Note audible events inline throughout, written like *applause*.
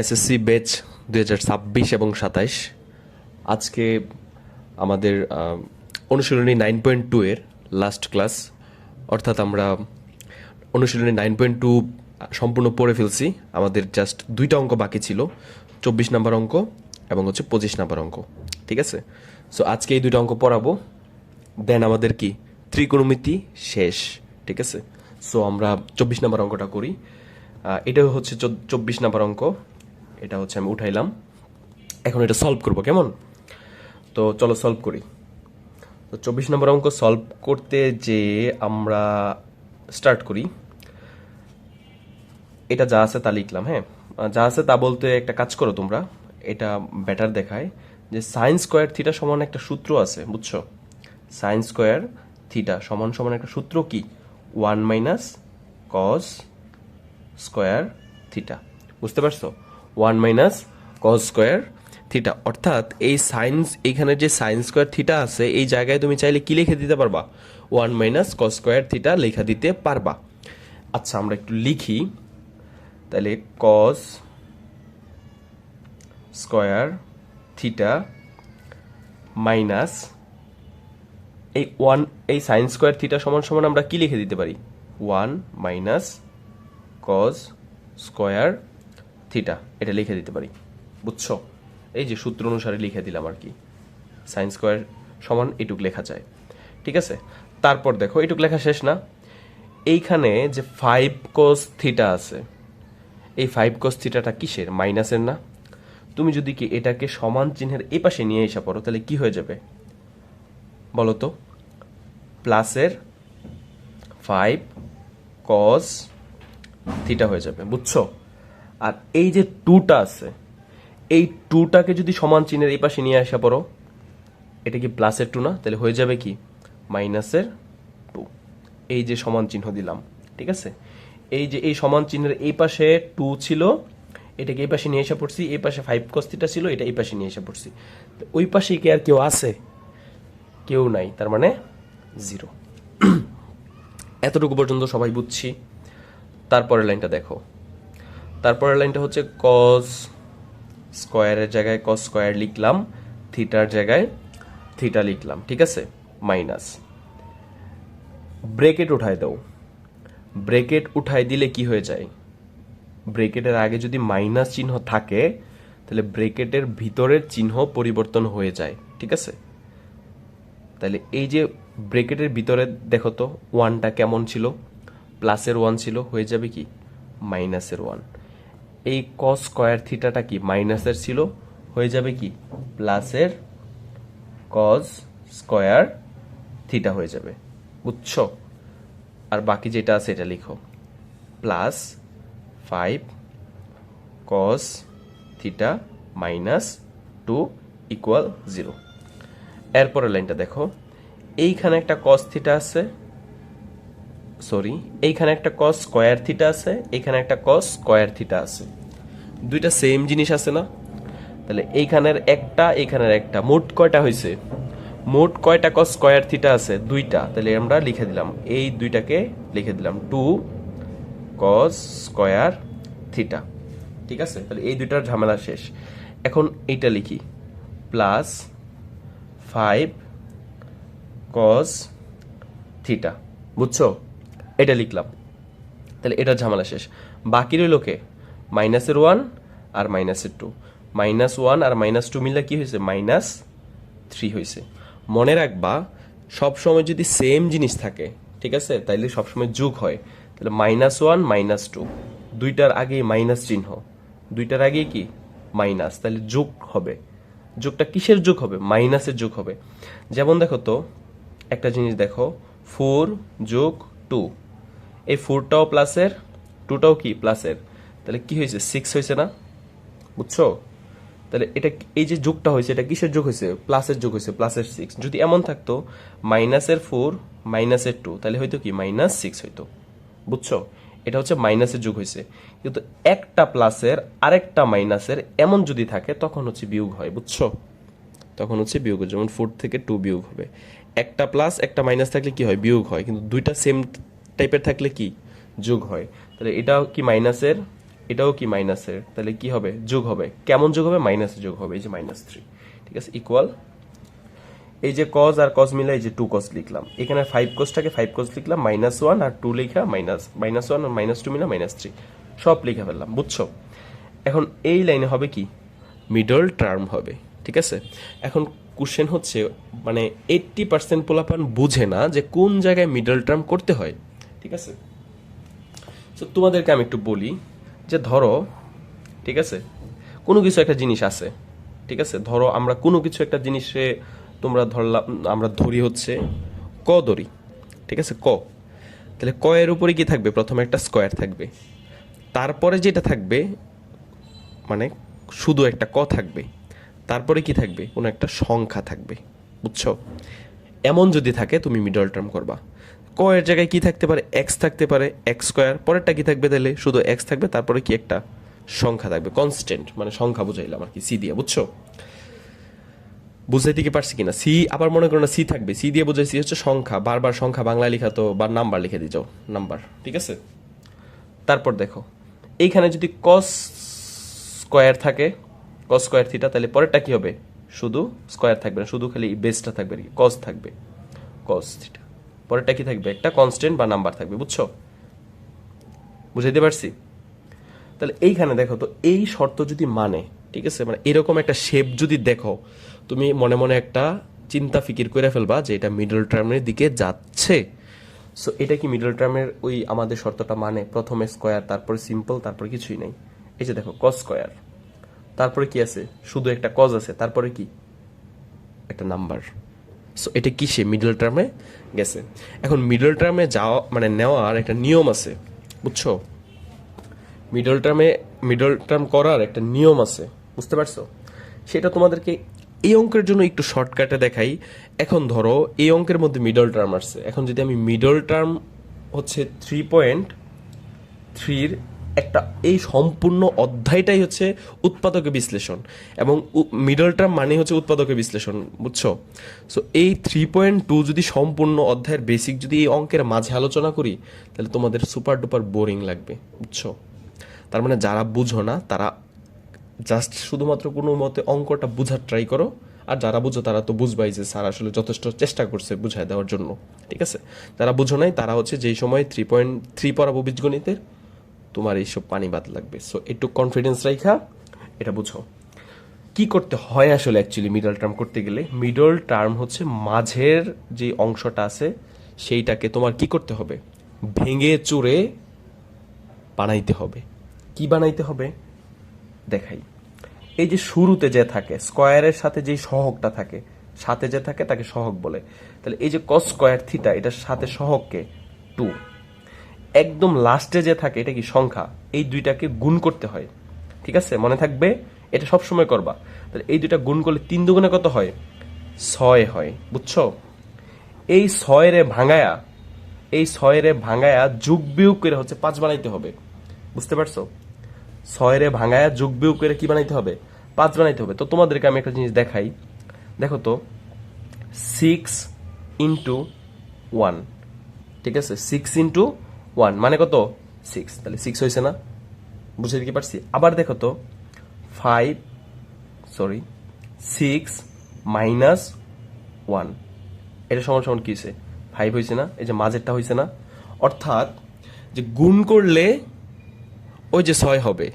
SSC বেচ দু হাজার ছাব্বিশ এবং সাতাইশ। আজকে আমাদের অনুশীলনী নাইন পয়েন্ট টু এর লাস্ট ক্লাস অর্থাৎ আমরা অনুশীলনী নাইন পয়েন্ট টু সম্পূর্ণ পড়ে ফেলছি। আমাদের জাস্ট দুইটা অঙ্ক বাকি ছিল, চব্বিশ নাম্বার অঙ্ক এবং হচ্ছে পঁচিশ নাম্বার অঙ্ক, ঠিক আছে? সো আজকে এই দুইটা অঙ্ক পড়াবো। দেন আমাদের কি? ত্রিকোণমিতি শেষ, ঠিক আছে? সো আমরা চব্বিশ নাম্বার অঙ্কটা করি। এটা হচ্ছে চব্বিশ নাম্বার অঙ্ক। এটা হচ্ছে আমি উঠাইলাম। এখন এটা সলভ করব, কেমন? তো চলো সলভ করি। তো চব্বিশ নম্বর অঙ্ক সলভ করতে যে আমরা স্টার্ট করি। এটা যা আছে তা লিখলাম হ্যাঁ? যা আছে তা বলতে একটা কাজ করো তোমরা, এটা বেটার দেখায় যে সাইন স্কোয়ার থিটা সমান একটা সূত্র আছে, বুঝছ? সাইন স্কোয়ার থিটা সমান সমান একটা সূত্র কি? One minus cos square theta বুঝতে পারছ? One minus cos square theta. অর্থাৎ এই সাইন্স এখানে যে সাইন স্কোয়ার থিটা আছে, এই জায়গায় তুমি চাইলে কি লিখে দিতে পারবা? One minus cos square theta লেখা দিতে পারবা। আচ্ছা আমরা একটু লিখি। তাহলে কস স্কোয়ার থিটা মাইনাস এই ওয়ান, এই সাইন স্কোয়ার থিটা সমান সমান আমরা কি লিখে দিতে পারি? One minus cos square theta, এটা লিখে দিতে পারি। বুঝছ? এই যে সূত্র অনুসারে লিখে দিলাম আর কি। সাইন স্কোয়ার সমান এটুক লেখা যায়। ঠিক আছে? তারপর দেখো, এটুক লেখা শেষ না? এইখানে যে ফাইভ কোস থিটা আছে, এই ফাইভ কোস থিটাটা কিসের? মাইনাসের না? তুমি যদি কি এটাকে সমান চিহ্নের এই পাশে নিয়ে এসে পড়ো, তাহলে কি হয়ে যাবে? বলো তো প্লাসের ফাইভ কস থিটা হয়ে যাবে। বুঝছ? আর এই যে টুটা আছে, এই টুটাকে যদি সমান চিহ্নের এই পাশে নিয়ে আসা পড়ো, এটা কি প্লাসের টু না? তাহলে হয়ে যাবে কি? মাইনাসের টু। এই যে সমান চিহ্ন দিলাম, ঠিক আছে? এই যে এই সমান চিহ্নের এই পাশে টু ছিল, এটাকে এই পাশে নিয়ে এসে পড়ছি, এই পাশে ফাইভ কস্তিটা ছিল, এটা এই পাশে নিয়ে এসে পড়ছি। ওই পাশে কি আর কেউ আছে? কেউ নাই, তার মানে জিরো *clears throat* এতটুকু পর্যন্ত সবাই বুঝছি। তারপরের লাইনটা দেখো। তারপরের লাইনটা হচ্ছে কস স্কোয়ারের জায়গায় কস স্কোয়ার লিখলাম থিটার জায়গায় থিটা লিখলাম, ঠিক আছে? মাইনাস ব্রেকেট উঠায় দাও। ব্রেকেট উঠায় দিলে কি হয়ে যায়? ব্রেকেটের আগে যদি মাইনাস চিহ্ন থাকে, তাহলে ব্রেকেটের ভিতরের চিহ্ন পরিবর্তন হয়ে যায়, ঠিক আছে? তাহলে এই যে ব্রেকেটের ভিতরে দেখো তো ওয়ানটা কেমন ছিল? প্লাসের ওয়ান ছিল, হয়ে যাবে কি? মাইনাসের ওয়ান এই কস স্কোয়ার থিটাটা কি মাইনাসের ছিল? হয়ে যাবে কি? প্লাসের কস স্কোয়ার থিটা হয়ে যাবে। বুঝছ? আর বাকি যেটা আছে এটা লিখো। Plus five cos theta minus two equal zero এরপরের লাইনটা দেখো। এইখানে একটা কস থিটা আছে। সরি, এইখানে একটা কস স্কোয়ার থিটা আছে, এইখানে একটা কস স্কোয়ার থিটা আছে। দুইটা সেম জিনিস আছে না? তাহলে এইখানের একটা এইখানের একটা। মোট কয়টা হয়েছে মোট কয়টা কস স্কোয়ার থিটা আছে? দুইটা। তাহলে আমরা লিখে দিলাম, এই দুইটাকে লিখে দিলাম টু কস স্কোয়ার থিটা ঠিক আছে? তাহলে এই দুইটার ঝামেলা শেষ। এখন এইটা লিখি। প্লাস ফাইভ কস থিটা বুঝছ? এটা লিখলাম। তাহলে এটার ঝামেলা শেষ। বাকি রইল কে? মাইনাসের ওয়ান আর মাইনাসের টু মাইনাস ওয়ান আর মাইনাস টু মিললে কি হয়েছে? মাইনাস থ্রি হয়েছে। মনে রাখবা সব সময় যদি সেম জিনিস থাকে, ঠিক আছে? তাইলে সবসময় যোগ হয়। তাহলে মাইনাস ওয়ান মাইনাস টু দুইটার আগে মাইনাস চিহ্ন। দুইটার আগে কি? মাইনাস তাহলে যোগ হবে। যোগটা কিসের যোগ হবে? মাইনাসের যোগ হবে। যেমন দেখো তো, একটা জিনিস দেখো। ফোর যোগ টু এই ফোরটাও প্লাসের টুটাও কি? প্লাসের তাহলে কি হয়েছে? সিক্স হয়েছে না? বুঝছ? তাহলে এটা এই যে যোগটা হয়েছে, এটা কিসের যোগ হয়েছে? প্লাসের যোগ হয়েছে প্লাসের সিক্স যদি এমন থাকতো মাইনাসের ফোর মাইনাসের টু তাহলে হয়তো কি? মাইনাস সিক্স হইতো। বুঝছ? এটা হচ্ছে মাইনাসের যোগ হয়েছে। কিন্তু একটা প্লাসের আরেকটা মাইনাসের এমন যদি থাকে, তখন হচ্ছে বিয়োগ হয়, বুঝছ? তখন হচ্ছে বিয়োগ যেমন ফোর থেকে টু বিয়োগ হবে। একটা প্লাস একটা মাইনাস থাকলে কি হয়? বিয়োগ হয়। কিন্তু দুইটা সেম টাইপের থাকলে কি? যোগ হয়। তাহলে এটাও কি মাইনাসের? এটাও কি মাইনাসের? তাহলে কি হবে? যোগ হবে। কেমন যোগ হবে? মাইনাসে যোগ হবে। এই যে মাইনাস থ্রি। ঠিক আছে? ইকুয়াল এই যে কজ আর কজ মিলে এই যে টু কজ লিখলাম। এখানে ফাইভ কজটাকে ফাইভ কজ লিখলাম মাইনাস ওয়ান আর টু লিখা মাইনাস মাইনাস ওয়ান আর মাইনাস টু মিলে মাইনাস থ্রি সব লিখে ফেললাম, বুঝছ? এখন এই লাইনে হবে কি? মিডল টার্ম হবে। ঠিক আছে? এখন কোশ্চেন হচ্ছে মানে এইট্টি পার্সেন্ট পোলাপান বুঝে না যে কোন জায়গায় মিডল টার্ম করতে হয়। ঠিক আছে? তো তোমাদেরকে আমি একটু বলি যে ধরো, ঠিক আছে? কোনো কিছু একটা জিনিস আছে, ঠিক আছে? ধরো, আমরা কোনো কিছু একটা জিনিসে তোমরা ধরলাম আমরা ধরি হচ্ছে ক ধরি, ঠিক আছে? ক। তাহলে ক এর উপরে কি থাকবে? প্রথমে একটা স্কোয়ার থাকবে। তারপরে যেটা থাকবে মানে শুধু একটা ক থাকবে, তারপরে কি থাকবে? কোনো একটা সংখ্যা থাকবে, বুঝছ? এমন যদি থাকে, তুমি মিডল টার্ম করবা। ক এর জায়গায় কি থাকতে পারে? এক্স থাকতে পারে এক্স স্কোয়ার পরেরটা কি থাকবে তাহলে? শুধু এক্স থাকবে, তারপরে কি একটা সংখ্যা থাকবে। কনস্ট্যান্ট মানে সংখ্যা বুঝাইলাম আর কি সি দিয়ে, বুঝছ? বুঝাইতে কি পারছি কিনা? সি আবার মনে করো না সি থাকবে। সি দিয়ে বুঝাইছি হচ্ছে সংখ্যা। বারবার সংখ্যা বাংলা লেখা, তো বা নাম্বার লিখে দিয়ে যাও, নাম্বার, ঠিক আছে? তারপর দেখো, এইখানে যদি কস স্কোয়ার থাকে কস স্কোয়ার থিটা তাহলে পরেরটা কি হবে? শুধু স্কোয়ার থাকবে না, শুধু খালি বেসটা থাকবে আর কি কস থাকবে। কস থিটা পরেরটা কি থাকবে? একটা কনস্ট্যান্ট বা নাম্বার থাকবে, বুঝছ? বুঝাইতে পারছি? তাহলে এইখানে দেখো তো, এই শর্ত যদি মানে ঠিক আছে? মানে এরকম একটা শেপ যদি দেখো, তুমি মনে মনে একটা চিন্তা ফিকির করে ফেলবা যে এটা মিডল টার্মের দিকে যাচ্ছে। সো এটা কি মিডল টার্মের ওই আমাদের শর্তটা মানে? প্রথমে স্কোয়ার তারপরে সিম্পল তারপরে কিছুই নেই। এই যে দেখো কস স্কোয়ার তারপরে কি আছে? শুধু একটা কজ আছে, তারপরে কি? একটা নাম্বার সো এটা কি সে মিডল টার্মে গেছে? এখন মিডল টার্মে যাওয়া মানে নেওয়ার একটা নিয়ম আছে, বুঝছ? মিডল টার্মে মিডল টার্ম করার একটা নিয়ম আছে, বুঝতে পারছ? সেটা তোমাদেরকে এই অঙ্কের জন্য একটু শর্টকাটে দেখাই। এখন ধরো, এই অঙ্কের মধ্যে মিডল টার্ম আসছে। এখন যদি আমি মিডল টার্ম হচ্ছে থ্রি পয়েন্ট থ্রির একটা, এই সম্পূর্ণ অধ্যায়টাই হচ্ছে উৎপাদকের বিশ্লেষণ এবং মিডল টার্ম মানে হচ্ছে উৎপাদকের বিশ্লেষণ, বুঝছ? সো এই থ্রি পয়েন্ট টু যদি সম্পূর্ণ অধ্যায়ের বেসিক যদি এই অঙ্কের মাঝে আলোচনা করি, তাহলে তোমাদের সুপার ডুপার বোরিং লাগবে, বুঝছ? তার মানে যারা বুঝো না, তারা জাস্ট শুধুমাত্র কোনো মতে অঙ্কটা বোঝার ট্রাই করো, আর যারা বুঝো তারা তো বুঝবাই যে স্যার আসলে যথেষ্ট চেষ্টা করছে বুঝায় দেওয়ার জন্য, ঠিক আছে? যারা বুঝো নাই তারা হচ্ছে যেই সময় থ্রি পয়েন্ট থ্রি পড়াবো বীজগণিতের তোমার এইসব পানি বাদ লাগবে। সো একটু কনফিডেন্স রাখা এটা বুঝো। কি করতে হয় আসলে অ্যাকচুয়ালি মিডল টার্ম করতে গেলে? মিডল টার্ম হচ্ছে মাঝের যে অংশটা আছে, সেইটাকে তোমার কি করতে হবে? ভেঙে চুরে বানাইতে হবে। কি বানাইতে হবে? দেখাই। এই যে শুরুতে যে থাকে স্কোয়ারের সাথে যেই সহগটা থাকে, সাথে যে থাকে তাকে সহগ বলে। তাহলে এই যে কস স্কোয়ার থিটা এটার সাথে সহগকে টু একদম লাস্টে যে থাকে, এটা কি সংখ্যা? এই দুইটাকে গুণ করতে হয়। ঠিক আছে? মনে থাকবে? এটা সব সময় করবা। তাহলে এই দুইটা গুণ করলে তিন দুগুণে কত হয়? ছয় হয়। বুঝছ? এই ছয়রে ভাঙায়া, এই ছয়রে ভাঙায়া যুগ বিয়োগ করে হচ্ছে পাঁচ বানাইতে হবে। বুঝতে পারছ? ছয়রে ভাঙায়া যুগ বিয়োগ করে কি বানাইতে হবে? পাঁচ বানাইতে হবে। তো তোমাদেরকে আমি একটা জিনিস দেখাই। দেখো তো সিক্স ইন্টু ওয়ান ঠিক আছে? সিক্স ইন্টু ওয়ান মানে কত? সিক্স তাহলে সিক্স হয়েছে না? বুঝে কি পারছি? আবার দেখো তো five sorry six minus one এটা সমান সমান কি হয়েছে? ফাইভ হয়েছে না? এই যে মাঝেরটা হয়েছে না? অর্থাৎ, যে গুণ করলে ওই যে ছয় হবে,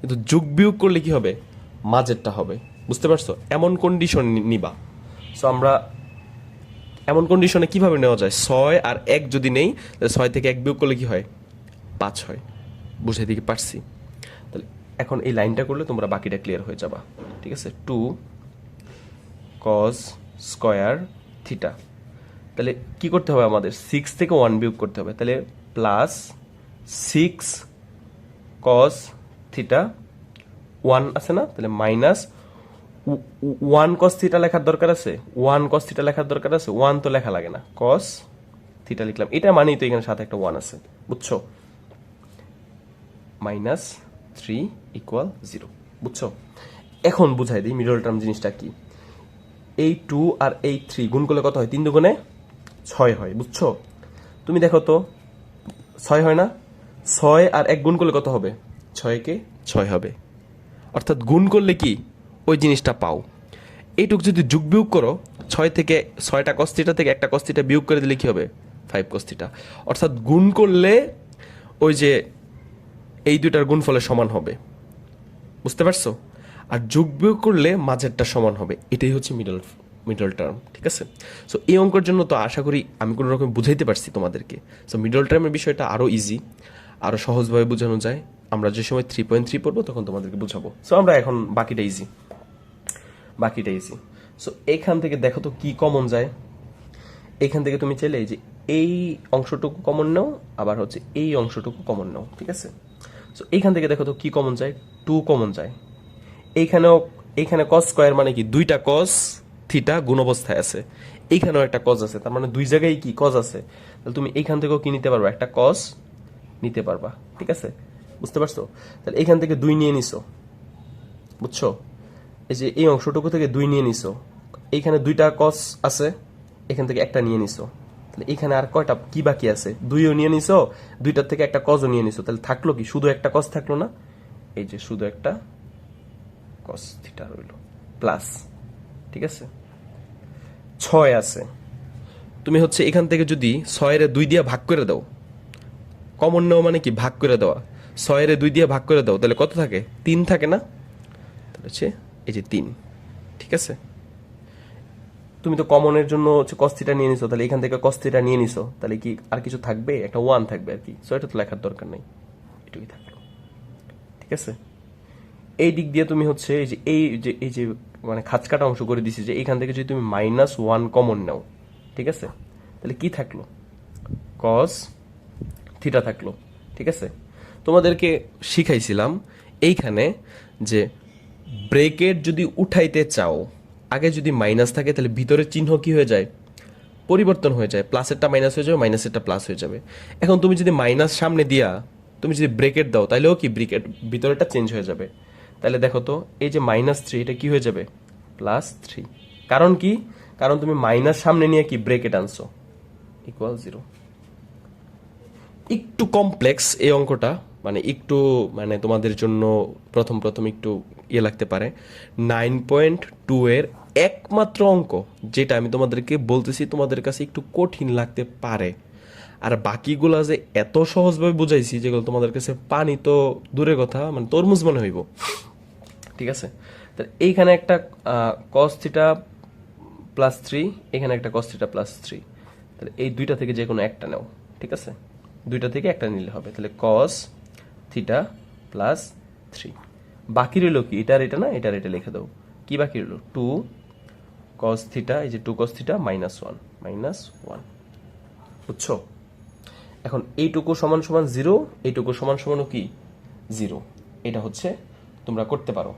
কিন্তু যোগ বিয়োগ করলে কি হবে? মাঝেরটা হবে। বুঝতে পারছ? এমন কন্ডিশন নিবা। সো আমরা এমন কন্ডিশনে কীভাবে নেওয়া যায়? ছয় আর এক যদি নেই, তাহলে ছয় থেকে এক বিয়োগ করলে কি হয়? পাঁচ হয়। বুঝে দিকে পারছি? তাহলে এখন এই লাইনটা করলে তোমরা বাকিটা ক্লিয়ার হয়ে যাবা। ঠিক আছে? টু কজ স্কয়ার থিটা তাহলে কি করতে হবে আমাদের? সিক্স থেকে ওয়ান বিয়োগ করতে হবে। তাহলে plus six cos theta one আছে না? তাহলে মাইনাস ওয়ান কস থিটা লেখার দরকার আছে? ওয়ান কস থিটা লেখার দরকার আছে? ওয়ান তো লেখা লাগে না। কস থিটা লিখলাম। এটা মানেই তো এখানে সাথে একটা ওয়ান আছে, বুঝছ? মাইনাস থ্রি ইকুয়াল জিরো বুঝছ? এখন বুঝাই দিই মিডল টার্ম জিনিসটা কি? এই টু আর এই থ্রি গুণ করলে কত হয়? তিন দুগুণে ছয় হয়, বুঝছ? তুমি দেখো তো, ছয় হয় না? ছয় আর এক গুণ করলে কত হবে? ছয়কে ছয় হবে। অর্থাৎ গুণ করলে কি? ওই জিনিসটা পাও। এইটুক যদি যুগ বিয়োগ করো, ছয় থেকে ছয়টা কস্তিটা থেকে একটা কস্তিটা বিয়োগ করে দিলে কি হবে? Five cos theta. অর্থাৎ গুণ করলে ওই যে এই দুইটার গুণ ফলে সমান হবে। বুঝতে পারছ? আর যোগ বিয়োগ করলে মাঝেরটা সমান হবে। এটাই হচ্ছে মিডল মিডল টার্ম ঠিক আছে? সো এই অঙ্কের জন্য তো আশা করি আমি কোনো রকম বুঝাইতে পারছি তোমাদেরকে। সো মিডল টার্মের বিষয়টা আরও ইজি আরও সহজভাবে বোঝানো যায়। আমরা যে সময় থ্রি পয়েন্ট থ্রি পড়ব, তখন তোমাদেরকে বুঝাবো। সো আমরা এখন বাকিটা ইজি বাকিটা ইজি সো এখান থেকে দেখো তো কি কমন যায়। এখান থেকে তুমি চাইলে যে এই অংশটুকু কমন নাও, আবার হচ্ছে এই অংশটুকু কমন নাও, ঠিক আছে? সো এইখান থেকে দেখো তো কি কমন যায় টু কমন যায়। এইখানেও এইখানে কস স্কোয়ার মানে কি? দুইটা কস থিটা গুণ অবস্থায় আছে। এইখানেও একটা কজ আছে, তার মানে দুই জায়গায় কি? কজ আছে। তাহলে তুমি এইখান থেকেও কি নিতে পারবা? একটা কস নিতে পারবা, ঠিক আছে? বুঝতে পারছ? তাহলে এইখান থেকে দুই নিয়ে নিছো। বুঝছ? এই যে এই অংশটুকু থেকে দুই নিয়ে নিছো। এইখানে দুইটা কস আছে, এখান থেকে একটা নিয়ে নিছো। তাহলে এখানে আর কয়টা কি বাকি আছে? দুইও নিয়ে নিছো, দুইটার থেকে একটা কজও নিয়ে নিছো। তাহলে থাকল কি? শুধু একটা কস থাকল না? এই যে শুধু একটা কস থিটা রইল। প্লাস ঠিক আছে? ছয় আছে। তুমি হচ্ছে এখান থেকে যদি ছয়ের দুই দিয়ে ভাগ করে দাও কমন নেওয়া মানে কি? ভাগ করে দেওয়া। ছয়ের দুই দিয়ে ভাগ করে দাও, তাহলে কত থাকে? তিন থাকে না? তাহলে হচ্ছে এই যে তিন, ঠিক আছে? তুমি তো কমনের জন্য হচ্ছে কস্তিটা নিয়ে নিছো, তাহলে এখান থেকে কস্তিটা নিয়ে নিছো, তাহলে কি আর কিছু থাকবে? একটা ওয়ান থাকবে আর কি। সো এটা তো লেখার দরকার নেই। এটুকুই থাকল। ঠিক আছে? এই দিক দিয়ে তুমি হচ্ছে এই যে এই যে এই যে মানে খাঁচকাটা অংশ করে দিছি যে, এখান থেকে যদি তুমি মাইনাস ওয়ান কমন নাও, ঠিক আছে? তাহলে কি থাকল? কস থিটা থাকল। ঠিক আছে? তোমাদেরকে শিখাইছিলাম এইখানে যে ব্রেকেট যদি উঠাইতে চাও, আগে যদি মাইনাস থাকে, তাহলে ভিতরের চিহ্ন কি হয়ে যায়? পরিবর্তন হয়ে যায়। প্লাসেরটা মাইনাস হয়ে যাবে মাইনাসেরটা প্লাস হয়ে যাবে। এখন তুমি যদি মাইনাস সামনে দিয়া, তুমি যদি ব্রেকেট দাও তাহলেও কি ব্রেকেট ভিতরেটা চেঞ্জ হয়ে যাবে? তাহলে দেখো তো, এই যে মাইনাস থ্রি এটা কি হয়ে যাবে? প্লাস থ্রি কারণ কি? কারণ তুমি মাইনাস সামনে নিয়ে কি ব্রেকেট আনছো? ইকুয়াল জিরো একটু কমপ্লেক্স এই অঙ্কটা মানে একটু মানে তোমাদের জন্য প্রথম প্রথম একটু ইয়ে লাগতে পারে। নাইন পয়েন্ট টু এর একমাত্র অঙ্ক, যেটা আমি তোমাদেরকে বলতেছি তোমাদের কাছে একটু কঠিন লাগতে পারে। আর বাকিগুলা যে এত সহজভাবে বুঝাইছি, যেগুলো তোমাদের কাছে পানি তো দূরের কথা মানে তরমুজ মনে হইব। ঠিক আছে? তাহলে এইখানে একটা কস থিটা প্লাস থ্রি এখানে একটা কস থিটা প্লাস থ্রি তাহলে এই দুইটা থেকে যে কোনো একটা নাও, ঠিক আছে? দুইটা থেকে একটা নিলে হবে। তাহলে কস থিটা প্লাস থ্রি বাকি রইল কি? এটার এটা না, এটার এটা লিখে দাও কি বাকি রইল? টু কস থিটা এই যে two cos theta minus one minus one বুঝছ? এখন এইটুকু সমান সমান জিরো এইটুকু সমান সমানও কি? জিরো এটা হচ্ছে তোমরা করতে পারো।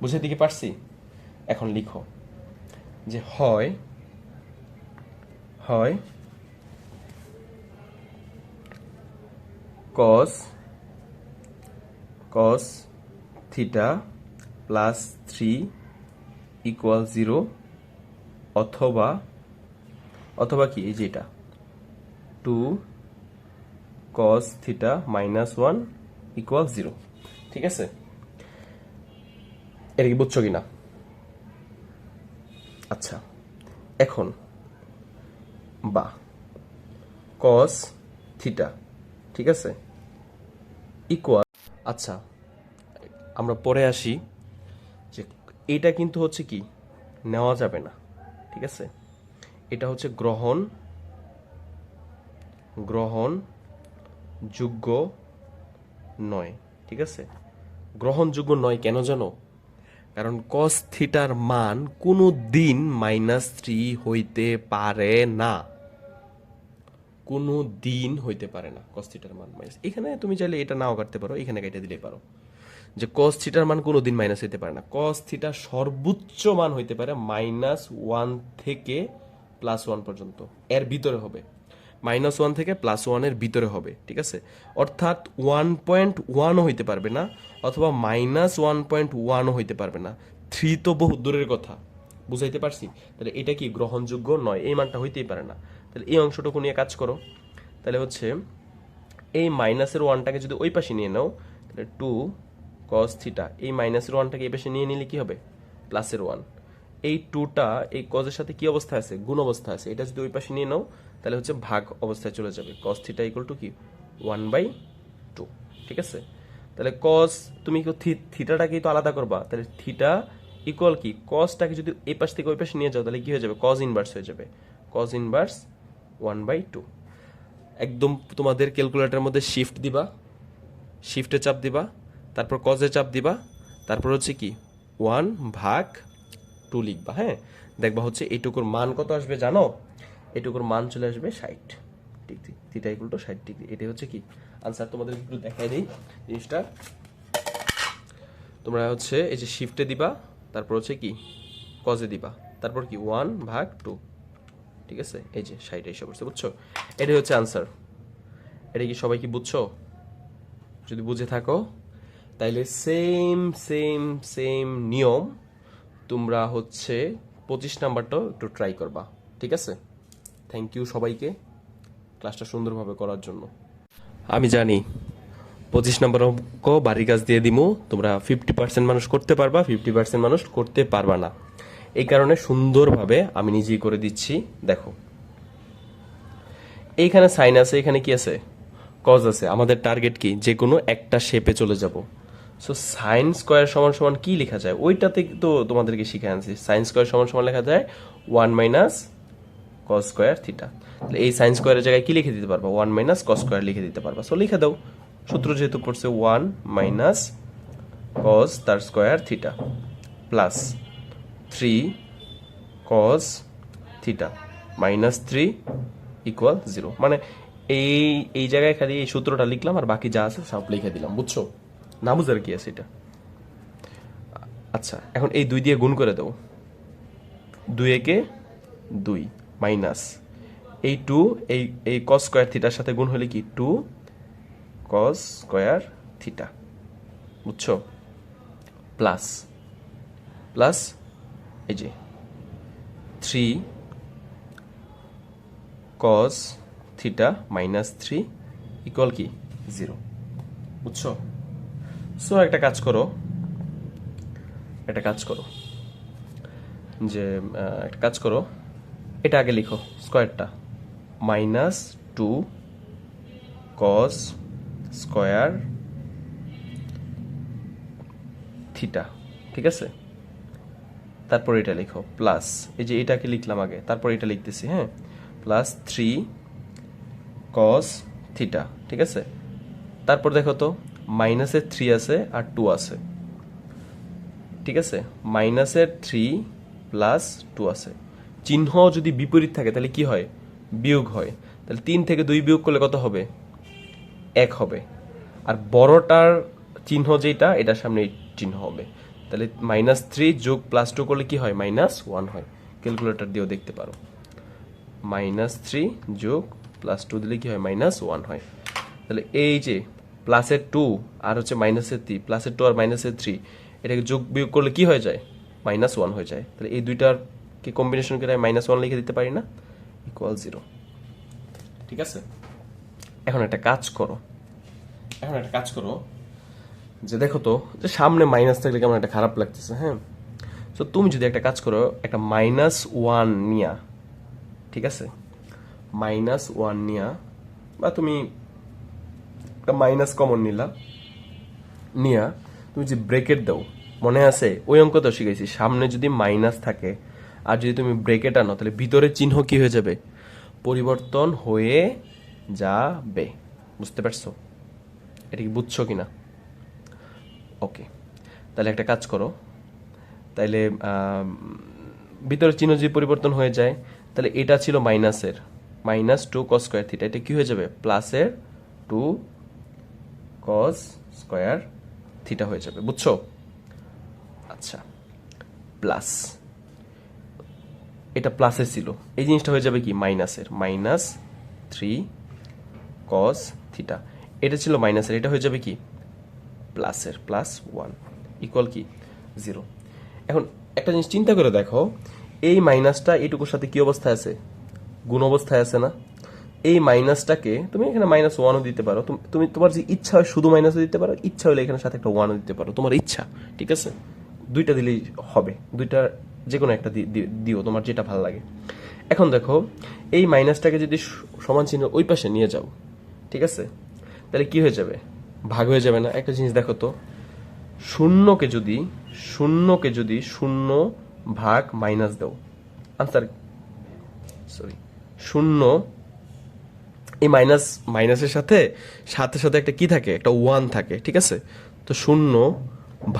বুঝে দিকে পারছি? এখন লিখো। যে হয় হয় cos cos theta plus three equal zero অথবা অথবা কি? এই যে two cos theta minus one equal zero ঠিক আছে? এটা কি বুঝছ কিনা? আচ্ছা এখন বা কস থিটা ঠিক আছে? ইকুয়াল আচ্ছা আমরা পরে আসি যে এটা কিন্তু হচ্ছে কি? নেওয়া যাবে না, ঠিক আছে? এটা হচ্ছে গ্রহণ গ্রহণ যোগ্য নয়, ঠিক আছে? গ্রহণযোগ্য নয় কেন জানো? কারণ কস থিটার মান কোনো দিন মাইনাস থ্রি হইতে পারে না। কোনো দিন হইতে পারে না কস থিটার মান মাইনাস এখানে তুমি চাইলে এটা নাও কাটতে পারো, এখানে কেটে দিলে পারো। যে কস থিটার মান কোনো দিন মাইনাস হইতে পারে না। কস থিটা সর্বোচ্চ মান হইতে পারে মাইনাস ওয়ান থেকে প্লাস ওয়ান পর্যন্ত। এর ভিতরে হবে। মাইনাস ওয়ান থেকে প্লাস ওয়ানের ভিতরে হবে, ঠিক আছে? অর্থাৎ ওয়ান পয়েন্ট ওয়ানও হইতে পারবে না, অথবা মাইনাস ওয়ান পয়েন্ট ওয়ানও হইতে পারবে না। থ্রি তো বহু দূরের কথা। বুঝাইতে পারছি? তাহলে এটা কি গ্রহণযোগ্য নয়? এই মানটা হইতেই পারে না। তাহলে এই অংশটুকু নিয়ে কাজ করো। তাহলে হচ্ছে এই মাইনাসের ওয়ানটাকে যদি ওই পাশে নিয়ে নাও, তাহলে টু কস থিটা এই মাইনাসের ওয়ানটাকে এই পাশে নিয়ে নিলে কি হবে? প্লাসের ওয়ান এই টুটা এই কজের সাথে কি অবস্থা আছে? গুণ অবস্থা আছে। এটা যদি ওই পাশে নিয়ে নাও, তাহলে হচ্ছে ভাগ অবস্থায় চলে যাবে। কস থিটা ইকুয়াল টু কি? ওয়ান বাই টু ঠিক আছে? তাহলে কস তুমি থিটাটাকেই তো আলাদা করবা। তাহলে থিটা ইকুয়াল কি? কসটাকে যদি এই পাশ থেকে ওই পাশে নিয়ে যাও, তাহলে কি হয়ে যাবে? কজ ইনভার্স হয়ে যাবে। Cos inverse one by two একদম তোমাদের ক্যালকুলেটরের মধ্যে শিফট দিবা। শিফটে চাপ দিবা। তারপর কজে চাপ দিবা, তারপর হচ্ছে কি ওয়ান ভাগ টু লিখবা হ্যাঁ? দেখবা হচ্ছে এইটুকুর মান কত আসবে জানো? এটুকুর মান চলে আসবে ষাট। ঠিক থিটা ইকুয়াল টু ষাট ডিগ্রি এটাই হচ্ছে কি? আনসার তোমাদের একটু দেখাই দিই জিনিসটা। তোমরা হচ্ছে এই যে শিফটে দিবা, তারপর হচ্ছে কি কজে দিবা। তারপর কি ওয়ান ভাগ টু ঠিক আছে? এই যে ষাট এসে পড়ছে, বুঝছ? এটাই হচ্ছে আনসার এটা কি সবাই কি বুঝছ? যদি বুঝে থাকো তাইলে সেম সেম সেম নিয়ম তোমরা হচ্ছে পঁচিশ নাম্বারটাও একটু ট্রাই করবা, ঠিক আছে? থ্যাংক ইউ সবাইকে ক্লাসটা সুন্দরভাবে করার জন্য। আমি জানি পঁচিশ নম্বর অঙ্ক বাড়ির কাজ দিয়ে দিমু, তোমরা ফিফটি পার্সেন্ট মানুষ করতে পারবা ফিফটি পার্সেন্ট মানুষ করতে পারবা না। এই কারণে সুন্দরভাবে আমি নিজেই করে দিচ্ছি, দেখো। এইখানে সাইন আছে, এখানে কি আছে? কজ আছে। আমাদের টার্গেট কি? যে কোনো একটা শেপে চলে যাব। সো সাইন স্কোয়ার সমান সমান কি লেখা যায়? ওইটাতে তো তোমাদেরকে শিখে আনছি। সাইন স্কোয়ার সমান সমান লেখা যায় one minus cos square theta তাহলে এই সাইন স্কোয়ারের জায়গায় কি লিখে দিতে পারবা? ওয়ান মাইনাস কস স্কোয়ার লিখে দিতে পারবা। সো লিখে দাও। সূত্র যেহেতু পড়ছে ওয়ান মাইনাস কস তার square theta plus three cos theta minus three equal zero মানে এই এই জায়গায় খালি এই সূত্রটা লিখলাম আর বাকি যা আছে সব লিখে দিলাম। বুঝছ? না বুঝার কি আছে এটা। আচ্ছা এখন এই দুই দিয়ে গুণ করে দাও দুই একে দুই, মাইনাস। এই টু এই এই কস স্কোয়ার থিটার সাথে গুণ হলে কি? টু কস স্কোয়ার থিটা বুঝছ? প্লাস প্লাস এই যে three cos theta minus three equal কি? জিরো বুঝছ? সো একটা কাজ করো। একটা কাজ করো। যে একটা কাজ করো। এটা আগে লিখো, স্কোয়ারটা। Minus two cos square theta, ঠিক আছে? তারপর এটা লিখো, প্লাস, এই যে এটাকে লিখলাম আগে, তারপর এটা লিখতেছি হ্যাঁ? প্লাস থ্রি কস থিটা, ঠিক আছে? তারপর দেখো তো মাইনাসের থ্রি আছে আর টু আছে। ঠিক আছে? মাইনাসের থ্রি প্লাস টু আছে। চিহ্ন যদি বিপরীত থাকে, তাহলে কি হয়? বিয়োগ হয়। তাহলে তিন থেকে দুই বিয়োগ করলে কত হবে? এক হবে। আর বড়টার চিহ্ন যেটা এটার সামনে চিহ্ন হবে। তাহলে মাইনাস থ্রি যোগ প্লাস টু করলে কি হয়? মাইনাস ওয়ান হয়। ক্যালকুলেটর দিয়েও দেখতে পারো। মাইনাস থ্রি যোগ প্লাস টু দিলে কি হয়? মাইনাস ওয়ান হয়। তাহলে এই যে প্লাসের টু আর হচ্ছে মাইনাসের থ্রি প্লাসের টু আর মাইনাসের থ্রি এটাকে যোগ বিয়োগ করলে কি হয়ে যায়? মাইনাস ওয়ান হয়ে যায়। তাহলে এই দুইটার কি কম্বিনেশন করে মাইনাস ওয়ান লিখে দিতে পারি না? ইকুয়াল জিরো ঠিক আছে? এখন একটা কাজ করো। এখন একটা কাজ করো যে দেখো তো, যে সামনে মাইনাস থাকলে কেমন একটা খারাপ লাগতেছে হ্যাঁ? তো তুমি যদি একটা কাজ করো, একটা মাইনাস ওয়ান নিয়া, ঠিক আছে? মাইনাস ওয়ান নিয়া, বা তুমি একটা মাইনাস কমন নিলা। নিয়া তুমি যে ব্রেকেট দাও মনে আছে? ওই অঙ্ক তো শিখেছি সামনে যদি মাইনাস থাকে আর যদি তুমি ব্রেকেট আনো তাহলে ভিতরে চিহ্ন কি হয়ে যাবে? পরিবর্তন হয়ে যাবে। বুঝতে পারছ? এটা কি বুঝছ কিনা? ওকে। তাহলে একটা কাজ করো। তাইলে আম, ভিতরের চিহ্ন যদি পরিবর্তন হয়ে যায় তাহলে এটা ছিল মাইনাসের minus two cos square theta এটা কি হয়ে যাবে? প্লাসের টু কস স্কোয়ার থিটা হয়ে যাবে, বুঝছ? আচ্ছা প্লাস এটা প্লাসের ছিল। এই জিনিসটা হয়ে যাবে কি? মাইনাসের মাইনাস থ্রি কস থিটা এটা ছিল মাইনাসের এটা হয়ে যাবে কি? প্লাসের প্লাস ওয়ান ইকুয়াল কি? জিরো এখন একটা জিনিস চিন্তা করে দেখো, এই মাইনাসটা এইটুকুর সাথে কি অবস্থায় আছে? গুণ অবস্থায় আছে না? এই মাইনাসটাকে তুমি এখানে মাইনাস ওয়ানও দিতে পারো। তুমি তুমি, তোমার যে ইচ্ছা হয় শুধু মাইনাসও দিতে পারো, ইচ্ছা হলে এখানে সাথে একটা ওয়ানও দিতে পারো। তোমার ইচ্ছা, ঠিক আছে? দুইটা দিলেই হবে। দুইটা যে কোনো একটা দিও, তোমার যেটা ভালো লাগে। এখন দেখো, এই মাইনাসটাকে যদি সমান চিহ্ন ওই পাশে নিয়ে যাও, ঠিক আছে? তাহলে কি হয়ে যাবে? ভাগ হয়ে যাবে না। একটা জিনিস দেখো তো, শূন্যকে যদি শূন্যকে যদি শূন্য ভাগ মাইনাস দাও। আনসার সরি শূন্য এই মাইনাস, মাইনাসের সাথে সাথে সাথে একটা কি থাকে? একটা ওয়ান থাকে, ঠিক আছে? তো শূন্য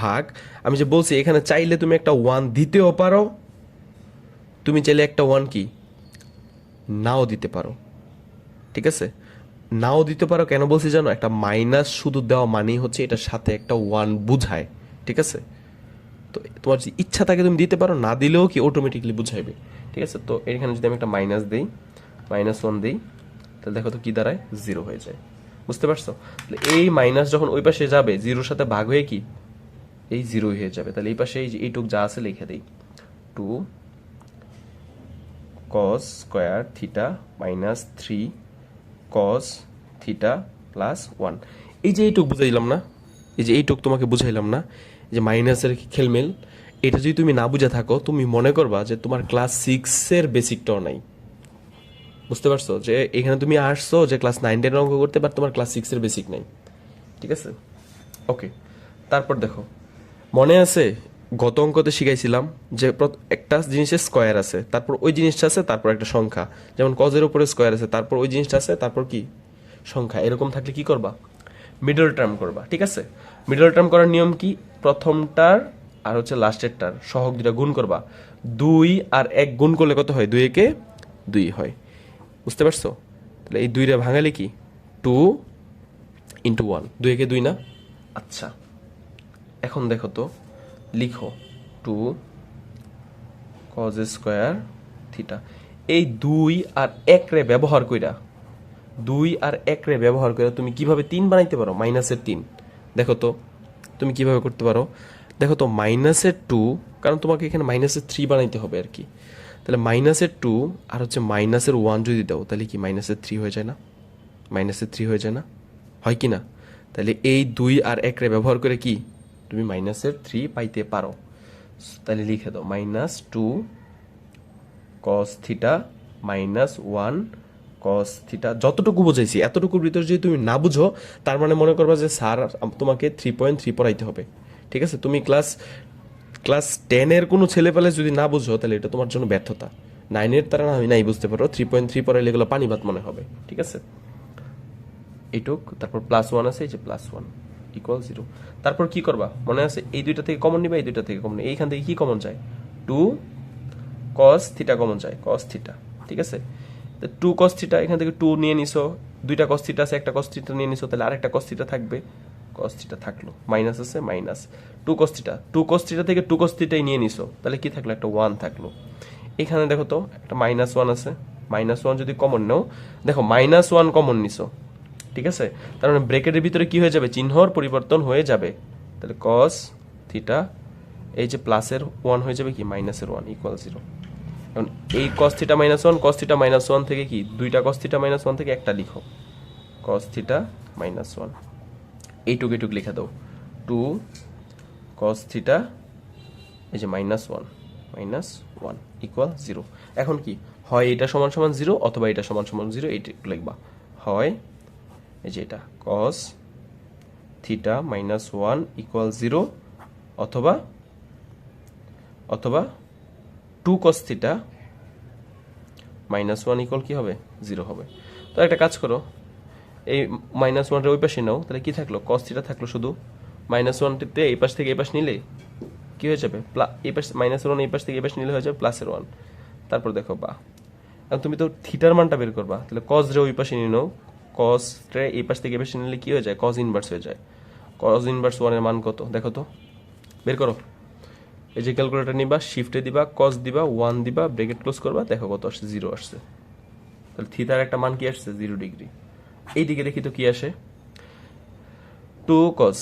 ভাগ, আমি যে বলছি, এখানে চাইলে তুমি একটা ওয়ান দিতেও পারো, তুমি চাইলে একটা ওয়ান কি? নাও দিতে পারো, ঠিক আছে? নাও দিতে পারো কেন বলছি জানো? একটা মাইনাস শুধু দেওয়া মানেই হচ্ছে এটার সাথে একটা ওয়ান বুঝায়, ঠিক আছে? তো তোমার যে ইচ্ছা থাকে তুমি দিতে পারো, না দিলেও কি অটোমেটিকলি বুঝাইবে, ঠিক আছে? তো এখানে যদি আমি একটা মাইনাস দিই মাইনাস ওয়ান দিই তাহলে দেখো তো কি দাঁড়ায়? জিরো হয়ে যায়। বুঝতে পারছ? তাহলে এই মাইনাস যখন ওই পাশে যাবে জিরোর সাথে ভাগ হয়ে কি? এই জিরো হয়ে যাবে। তাহলে এই পাশে এই যে এইটুক যা আছে লিখে দিই। Two cos square theta minus three cos theta plus one এই যে এইটুক বুঝাইলাম না? এই যে এইটুক তোমাকে বুঝাইলাম না? যে মাইনাসের খেলমেল? এটা যদি তুমি না বুঝে থাকো, তুমি মনে করবা যে তোমার ক্লাস সিক্সের বেসিকটাও নাই। বুঝতে পারছ? যে এখানে তুমি আসছো যে ক্লাস নাইন টেন অঙ্ক করতে পার তোমার ক্লাস সিক্সের বেসিক নাই। ঠিক আছে? ওকে তারপর দেখো। মনে আছে, গত অঙ্কতে শিখাইছিলাম যে একটা জিনিসের স্কোয়ার আছে, তারপর ওই জিনিসটা আছে, তারপর একটা সংখ্যা। যেমন কজের উপরে স্কোয়ার আছে, তারপর ওই জিনিসটা আছে, তারপর কি? সংখ্যা। এরকম থাকলে কি করবা? মিডল টার্ম করবা। ঠিক আছে? মিডল টার্ম করার নিয়ম কি? প্রথমটার আর হচ্ছে লাস্টেরটার সহগ দুটা গুণ করবা। দুই আর এক গুণ করলে কত হয়? দুই একে দুই হয়। বুঝতে পারছ? তাহলে এই দুইটা ভাঙালে কি? টু ইন্টু ওয়ান দুই একে দুই না? আচ্ছা। এখন দেখো তো, লিখো। টু কজ স্কোয়ার থিটা এই দুই আর এক রে ব্যবহার কইরা, দুই আর এক রে ব্যবহার করে তুমি কীভাবে তিন বানাইতে পারো? মাইনাসের তিন। দেখো তো, তুমি কীভাবে করতে পারো? দেখো তো মাইনাসের টু কারণ তোমাকে এখানে মাইনাসের থ্রি বানাইতে হবে আর কি। তাহলে মাইনাসের টু আর হচ্ছে মাইনাসের ওয়ান যদি দাও, তাহলে কি মাইনাসের থ্রি হয়ে যায় না? মাইনাসের থ্রি হয়ে যায় না? হয় কি না? তাহলে এই দুই আর এক রে ব্যবহার করে কি? তুমি মাইনাসের থ্রি পাইতে পারো। তাহলে লিখে দাও minus two cos theta minus one cos theta যতটুকু বুঝাইছি, এতটুকুর ভিতরে যদি তুমি না বুঝো, তার মানে মনে করবা যে স্যার তোমাকে থ্রি পয়েন্ট থ্রি পড়াইতে হবে। ঠিক আছে? তুমি ক্লাস ক্লাস টেনের কোনো ছেলে পেলে যদি না বুঝো, তাহলে এটা তোমার জন্য ব্যর্থতা। নাইনের তারা আমি নাই, বুঝতে পারো। থ্রি পয়েন্ট থ্রি পড়াইলে এগুলো পানি ভাত মনে হবে, ঠিক আছে? এইটুক তারপর প্লাস ওয়ান আছে, এই যে প্লাস ওয়ান ইকুয়াল জিরো তারপর কি করবা? মনে আছে এই দুইটা থেকে কমন নিবা, এই দুইটা থেকে কমন এইখান থেকে কি কমন যায়? টু কস থিটা কমন যায় কস থিটা ঠিক আছে? তো টু কস থিটা এখান থেকে টু নিয়ে নিছো, দুইটা কস থিটা আছে, একটা কস থিটা নিয়ে নিছো, তাহলে আরেকটা কস থিটা থাকবে। কস থিটা থাকল। মাইনাস আছে minus two cos two cos theta থেকে টু কস নিয়ে নিছো, তাহলে কি থাকল? একটা ওয়ান থাকল। এখানে দেখো তো, একটা মাইনাস ওয়ান আছে। মাইনাস ওয়ান যদি কমন নাও, দেখো মাইনাস ওয়ান কমন নিছো, ঠিক আছে? তার মানে ব্রেকেটের ভিতরে কি হয়ে যাবে? চিহ্নর পরিবর্তন হয়ে যাবে। তাহলে কস থিটা এই যে প্লাসের ওয়ান হয়ে যাবে কি? মাইনাসের ওয়ান ইকুয়াল জিরো এখন এই cos theta minus one cos theta minus one থেকে কি? দুইটা কস থিটা মাইনাস ওয়ান থেকে একটা লিখো। কস থিটা মাইনাস ওয়ান এইটুক এইটুক লিখে দাও। টু কস থিটা এই যে minus one minus one equal zero এখন কি? হয় এটা সমান সমান জিরো অথবা এটা সমান সমান জিরো এইটা একটু লিখবা। হয় এই যে এটা cos theta minus one equal zero অথবা অথবা two cos theta minus one equal কি হবে? জিরো হবে। তো একটা কাজ করো এই মাইনাস ওয়ানটা ওই পাশে নাও, তাহলে কি থাকল? কস থিটা থাকল শুধু। মাইনাস ওয়ানটিতে এই পাশ থেকে এই পাশ নিলে কি হয়ে যাবে? প্লা এই পাশ মাইনাস ওয়ান এই পাশ থেকে এই পাশ নিলে হয়ে যাবে প্লাসের ওয়ান তারপর দেখো বা এখন তুমি তো থিটার মানটা বের করবা, তাহলে কস রে ওই পাশে নিয়ে নাও। কস রে এই পাশ থেকে এই পাশে নিলে কি হয়ে যায়? কস ইনভার্স হয়ে যায়। কস ইনভার্স ওয়ানের মান কত? দেখো তো। বের করো। এই যে ক্যালকুলেটর নিবা শিফটে দিবা কস দিবা ওয়ান দিবা ব্রেকেট ক্লোজ করবা, দেখো কত আসছে জিরো আসছে। তাহলে থিতার একটা মান কি আসছে? জিরো ডিগ্রি এইদিকে দেখি তো কি আসে। টু কস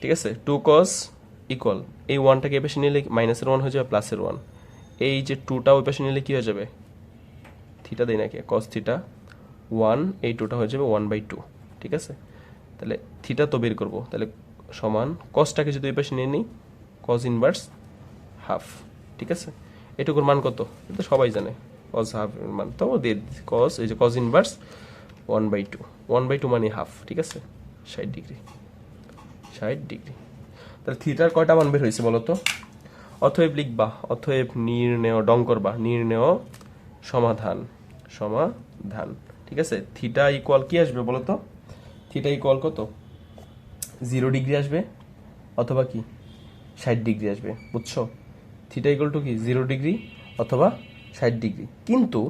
ঠিক আছে? টু কস ইকুয়াল এই ওয়ানটাকে এ পাশে নিলে মাইনাসের ওয়ান হয়ে যাবে প্লাসের ওয়ান এই যে টুটা ওই পাশে নিলে কি হয়ে যাবে? থিটা দেয় নাকি কস থিটা ওয়ান এই টুটা হয়ে যাবে ওয়ান বাই টু ঠিক আছে? তাহলে থিটা তো বের করব, তাহলে সমান কসটাকে যদি ওই পাশে নিয়ে নিই কস ইনভার্স হাফ ঠিক আছে? এটুকুর মান কত? এটা সবাই জানে কস হাফ মান। তো দিয়ে কস এই যে cos inverse one by two one by two মানে হাফ ঠিক আছে? ষাট ডিগ্রি ষাট ডিগ্রি তাহলে থিটার কয়টা মান বের হয়েছে বলো তো অথয়েব লিখবা অথয়েব নির্ণেয়, ডং করবা, নির্ণেয় সমাধান সমাধান, ঠিক আছে? থিটা ইকুয়াল কি আসবে বলো তো থিটা ইকুয়াল কত? জিরো ডিগ্রি আসবে, অথবা কি? ষাট ডিগ্রি আসবে, বুঝছ? থিটা ইকুয়াল টু কি? জিরো ডিগ্রি অথবা ষাট ডিগ্রি কিন্তু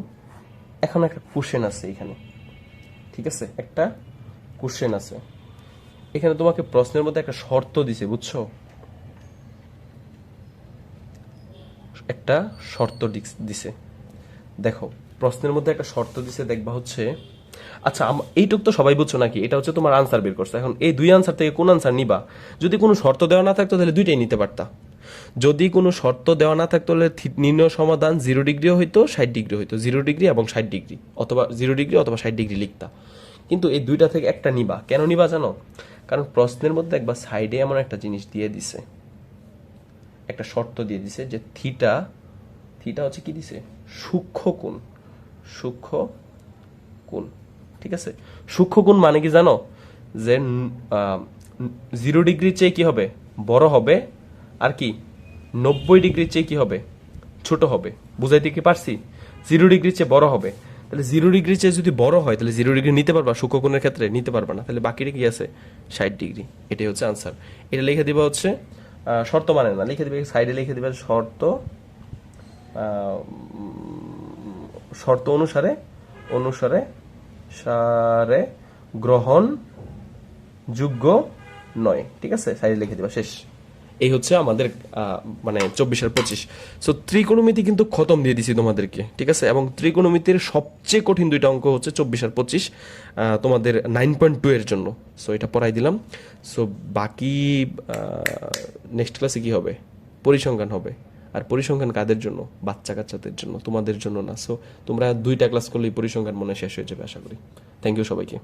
এখন একটা কোশ্চেন আছে এখানে। ঠিক আছে? একটা কোশ্চেন আছে। এখানে তোমাকে প্রশ্নের মধ্যে একটা শর্ত দিছে, বুঝছ? একটা শর্ত দিছে। দেখো, প্রশ্নের মধ্যে একটা শর্ত দিছে, দেখবা হচ্ছে আচ্ছা এইটুক তো সবাই বুঝছ নাকি? এটা হচ্ছে তোমার আনসার বের করছ। এখন এই দুই আনসার থেকে কোন আনসার নিবা? যদি কোনো শর্ত দেওয়া না থাকতো তাহলে দুইটাই নিতে পারতা। যদি কোনো শর্ত দেওয়া না থাকতো, তাহলে নির্ণয় সমাধান জিরো ডিগ্রিও হইতো, ষাট ডিগ্রি হইতো। জিরো ডিগ্রি এবং ষাট ডিগ্রি, অথবা জিরো ডিগ্রি অথবা ষাট ডিগ্রি লিখতা। কিন্তু এই দুইটা থেকে একটা নিবা। কেন নিবা জানো? কারণ প্রশ্নের মধ্যে একবার সাইডে এমন একটা জিনিস দিয়ে দিছে। একটা শর্ত দিয়ে দিছে যে থিটা থিটা হচ্ছে কি দিছে? সূক্ষ্ম কোণ। সূক্ষ্ম কোণ। ঠিক আছে? সূক্ষ্ম কোণ মানে কি জানো? যে জিরো ডিগ্রির চেয়ে কি হবে? বড় হবে আর কি, নব্বই ডিগ্রির চেয়ে কি হবে? ছোট হবে। বুঝাইতে কি পারছি? জিরো ডিগ্রির চেয়ে বড় হবে। তাহলে জিরো ডিগ্রির চেয়ে যদি বড় হয়, তাহলে জিরো ডিগ্রি নিতে পারবা সূক্ষ্মকোণের ক্ষেত্রে নিতে পারবা না। তাহলে বাকিটা কি আছে? ষাট ডিগ্রি। এটাই হচ্ছে আনসার এটা লিখে দিবা হচ্ছে শর্ত মানে না, লিখে দিবে সাইডে লিখে দিবে শর্ত শর্ত অনুসারে অনুসারে সারে গ্রহণ যোগ্য নয়। ঠিক আছে? সাইডে লিখে দিবা, শেষ। এই হচ্ছে আমাদের মানে চব্বিশ আর পঁচিশ। সো ত্রিকোণমিতি কিন্তু খতম দিয়ে দিছি তোমাদেরকে, ঠিক আছে? এবং ত্রিকোণমিতির সবচেয়ে কঠিন দুইটা অঙ্ক হচ্ছে চব্বিশ আর পঁচিশ তোমাদের নাইন পয়েন্ট টু এর জন্য। সো এটা পড়াই দিলাম। সো বাকি নেক্সট ক্লাসে কি হবে? পরিসংখ্যান হবে। আর পরিসংখ্যান কাদের জন্য? বাচ্চা কাচ্চাদের জন্য, তোমাদের জন্য না। সো তোমরা দুইটা ক্লাস করলেই পরিসংখ্যান মনে শেষ হয়ে যাবে, আশা করি। থ্যাংক ইউ সবাইকে।